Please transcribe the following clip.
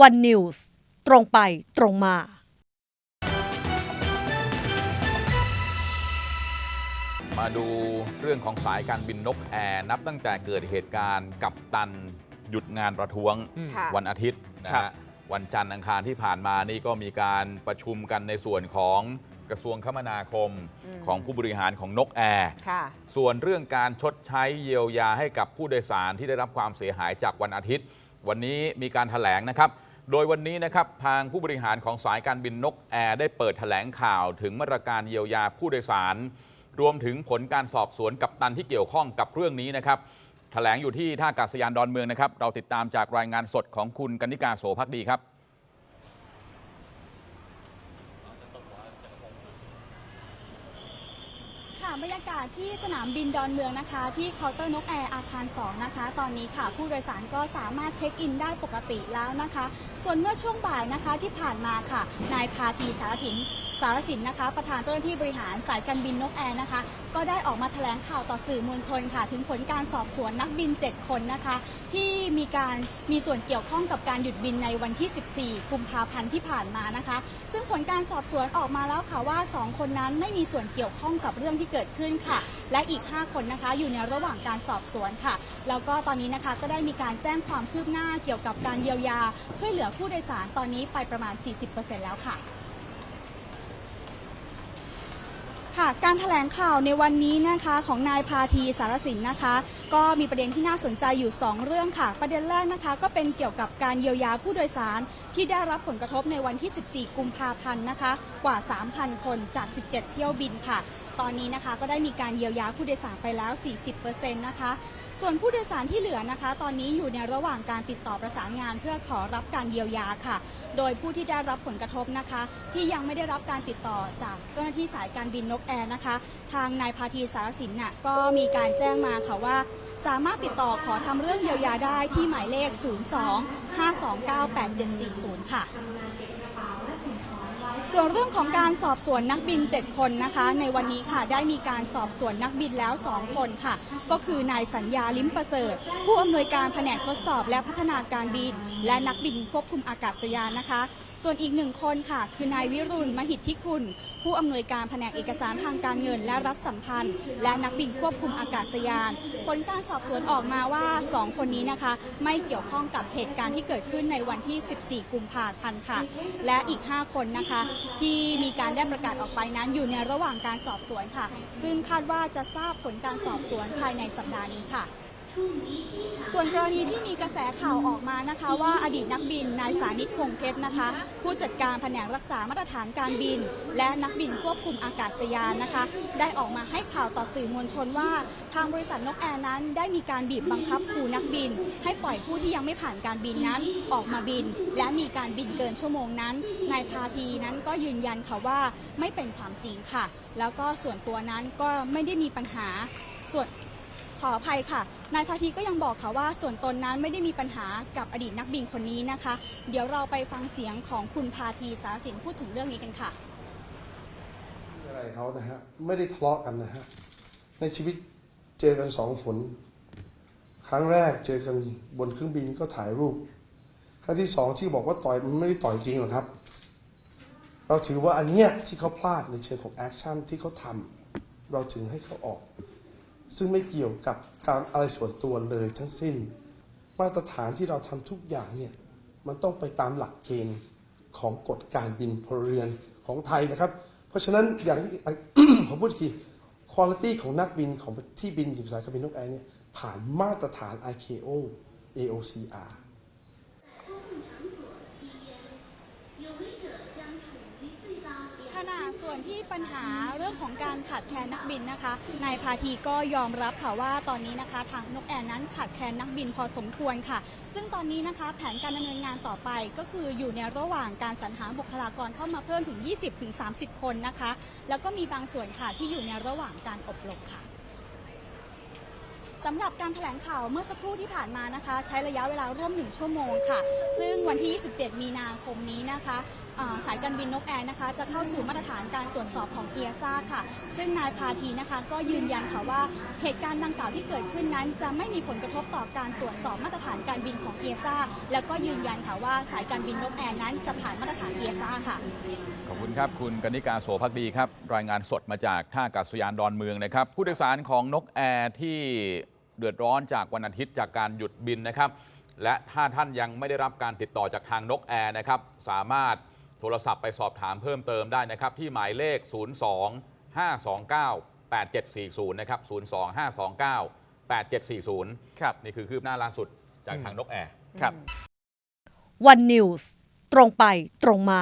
วันนิวส์ตรงไปตรงมา มาดูเรื่องของสายการบินนกแอร์ นับตั้งแต่เกิดเหตุการณ์กับตันหยุดงานประท้วงค่ะวันอาทิตย์นะครัฮะบวันจันทร์อังคารที่ผ่านมานี่ก็มีการประชุมกันในส่วนของกระทรวงคมนาคมอืมของผู้บริหารของนกแอร์ค่ะส่วนเรื่องการชดใช้เยียวยาให้กับผู้โดยสารที่ได้รับความเสียหายจากวันอาทิตย์ วันนี้มีการถแถลงนะครับ โดยวันนี้นะครับทางผู้บริหารของสายการบินนกแอร์ได้เปิดถแถลงข่าวถึงมาตรการเยียวยาผู้โดยสาร รวมถึงผลการสอบสวนกับตันที่เกี่ยวข้องกับเรื่องนี้นะครับถแถลงอยู่ที่ท่าอากาศยานดอนเมืองนะครับ เราติดตามจากรายงานสดของคุณกนิกาโสภักดีครับ ค่ะบรรยากาศที่สนามบินดอนเมืองนะคะ ที่เคาน์เตอร์นกแอร์อาคาร 2 นะคะ ตอนนี้ค่ะ ผู้โดยสารก็สามารถเช็คอินได้ปกติแล้วนะคะ ส่วนเมื่อช่วงบ่ายนะคะที่ผ่านมาค่ะ นายพาทีสารถิน สารสินนะคะ ประธานเจ้าหน้าที่บริหารสายการบินนกแอร์นะคะ ก็ได้ออกมาแถลงข่าวต่อสื่อมวลชนค่ะ ถึงผลการสอบสวนนักบิน 7 คนนะคะ ที่มีการมีส่วนเกี่ยวข้องกับการหยุดบินในวันที่ 14 กุมภาพันธ์ที่ผ่านมานะคะ ซึ่งผลการสอบสวนออกมาแล้วค่ะว่า 2 คนนั้นไม่มีส่วนเกี่ยวข้องกับเรื่องที่เกิดขึ้นค่ะ และอีก 5 คนนะคะ อยู่ในระหว่างการสอบสวนค่ะ แล้วก็ตอนนี้นะคะก็ได้มีการแจ้งความคืบหน้าเกี่ยวกับการเยียวยา ช่วยเหลือผู้โดยสารตอนนี้ไปประมาณ 40%แล้วค่ะ ค่ะการแถลงข่าวในวันนี้นะคะของนายพาทีสารสินนะคะ ก็มีประเด็นที่น่าสนใจอยู่ 2 เรื่องค่ะ ประเด็นแรกนะคะก็เป็นเกี่ยวกับการเยียวยาผู้โดยสารที่ได้รับผลกระทบในวันที่ 14 กุมภาพันธ์นะคะ กว่า 3,000 คนจาก 17 เที่ยวบินค่ะตอนนี้นะคะก็ได้มีการเยียวยาผู้โดยสารไปแล้ว 40%นะคะ ส่วนผู้โดยสารที่เหลือนะคะ ตอนนี้อยู่ในระหว่างการติดต่อประสานงานเพื่อขอรับการเยียวยาค่ะ โดยผู้ที่ได้รับผลกระทบนะคะ ที่ยังไม่ได้รับการติดต่อจากเจ้าหน้าที่สายการบินนกแอร์นะคะ ทางนายพาทีสารสินน่ะก็มีการแจ้งมาค่ะว่า สามารถติดต่อขอทำเรื่องเยียวยาได้ที่หมายเลข 02 529 8740 ค่ะ ส่วนเรื่องของการสอบสวนนักบิน 7 คนนะคะ ในวันนี้ค่ะได้มีการสอบสวนนักบินแล้ว 2 คนค่ะ ก็คือนายสัญญาลิ้มประเสริฐ ผู้อำนวยการแผนกทดสอบและพัฒนาการบิน และนักบินควบคุมอากาศยานนะคะ ส่วนอีกหนึ่งคนค่ะ คือนายวิรุณมหิทธิกุล ผู้อำนวยการแผนกเอกสารทางการเงิน และรัฐสัมพันธ์ และนักบินควบคุมอากาศยาน ผลการสอบสวนออกมาว่า 2 คนนี้นะคะ ไม่เกี่ยวข้องกับเหตุการณ์ที่เกิดขึ้นในวันที่ 14 กุมภาพันธ์ค่ะ และอีก 5 คนนะคะที่มีการได้ประกาศออกไปนั้นอยู่ในระหว่างการสอบสวนค่ะ ซึ่งคาดว่าจะทราบผลการสอบสวนภายในสัปดาห์นี้ค่ะ ส่วนกรณีที่มีกระแสข่าวออกมานะคะ ว่าอดีตนักบินนายสานิตคงเพชรนะคะ ผู้จัดการแผนกรักษามาตรฐานการบิน และนักบินควบคุมอากาศยานนะคะ ได้ออกมาให้ข่าวต่อสื่อมวลชนว่า ทางบริษัทนกแอร์นั้น ได้มีการบีบบังคับครูนักบิน ให้ปล่อยผู้ที่ยังไม่ผ่านการบินนั้นออกมาบิน และมีการบินเกินชั่วโมงนั้นนายพาทีนั้นก็ยืนยันค่ะว่าไม่เป็นความจริงค่ะ แล้วก็ส่วนตัวนั้นก็ไม่ได้มีปัญหาส่วนขออภัยค่ะ นายพาทีก็ยังบอกค่ะว่าส่วนตนนั้นไม่ได้มีปัญหากับอดีตนักบินคนนี้นะคะ เดี๋ยวเราไปฟังเสียงของคุณพาทีสารสินพูดถึงเรื่องนี้กันค่ะอะไรเขานะฮะไม่ได้ทะเลาะกันนะฮะในชีวิตเจอกันสองหนครั้งแรกเจอกันบนเครื่องบินก็ถ่ายรูป ครั้งที่สองที่บอกว่าต่อยมันไม่ได้ต่อยจริงหรอกครับ เราถือว่าอันเนี้ยที่เขาพลาดในเชิงของแอคชั่นที่เขาทำเราถึงให้เขาออก ซึ่งไม่เกี่ยวกับการอะไรส่วนตัวเลยทั้งสิ้น มาตรฐานที่เราทำทุกอย่างเนี่ยมันต้องไปตามหลักเกณฑ์ของกฎการบินพลเรือนของไทยนะครับ เพราะฉะนั้นอย่างที่ผมพูดทีคุณภาพของนักบินของที่บินอยู่สายการบินนกแอร์เนี่ยผ่านมาตรฐาน ICAO AOCR ขณะ ส่วนที่ปัญหาเรื่องของการขาดแคลนนักบินนะคะ นายพาทีก็ยอมรับค่ะว่าตอนนี้นะคะ ทางนกแอร์นั้นขาดแคลนนักบินพอสมควรค่ะ ซึ่งตอนนี้นะคะ แผนการดำเนินงานต่อไปก็คืออยู่ในระหว่างการสรรหาบุคลากรเข้ามาเพิ่มถึง 20-30 คนนะคะ แล้วก็มีบางส่วนค่ะที่อยู่ในระหว่างการอบรมค่ะสำหรับการแถลงข่าวเมื่อสักครู่ที่ผ่านมานะคะ ใช้ระยะเวลาร่วม 1 ชั่วโมงค่ะ ซึ่งวันที่ 27 มีนาคมนี้นะคะ สายการบินนกแอร์นะคะ จะเข้าสู่มาตรฐานการตรวจสอบของเอียซ่าค่ะ ซึ่งนายพาทีนะคะก็ยืนยันค่ะว่าเหตุการณ์ดังกล่าวที่เกิดขึ้นนั้น จะไม่มีผลกระทบต่อการตรวจสอบมาตรฐานการบินของเอียซ่าแล้วก็ยืนยันค่ะว่าสายการบินนกแอร์นั้นจะผ่านมาตรฐานเอียซ่าค่ะขอบคุณครับคุณกนิการโสภักดีครับ รายงานสดมาจากท่าอากาศยานดอนเมืองนะครับ ผู้โดยสารของนกแอร์ที่เดือดร้อนจากวันอาทิตย์จากการหยุดบินนะครับ และถ้าท่านยังไม่ได้รับการติดต่อจากทางนกแอร์นะครับ สามารถ โทรศัพท์ไปสอบถามเพิ่มเติมได้นะครับ ที่หมายเลข 02 529 8740 นะครับ 02 529 8740 ครับ นี่คือคืบหน้าล่าสุดจากทางนกแอร์ครับ วันนิวส์ตรงไปตรงมา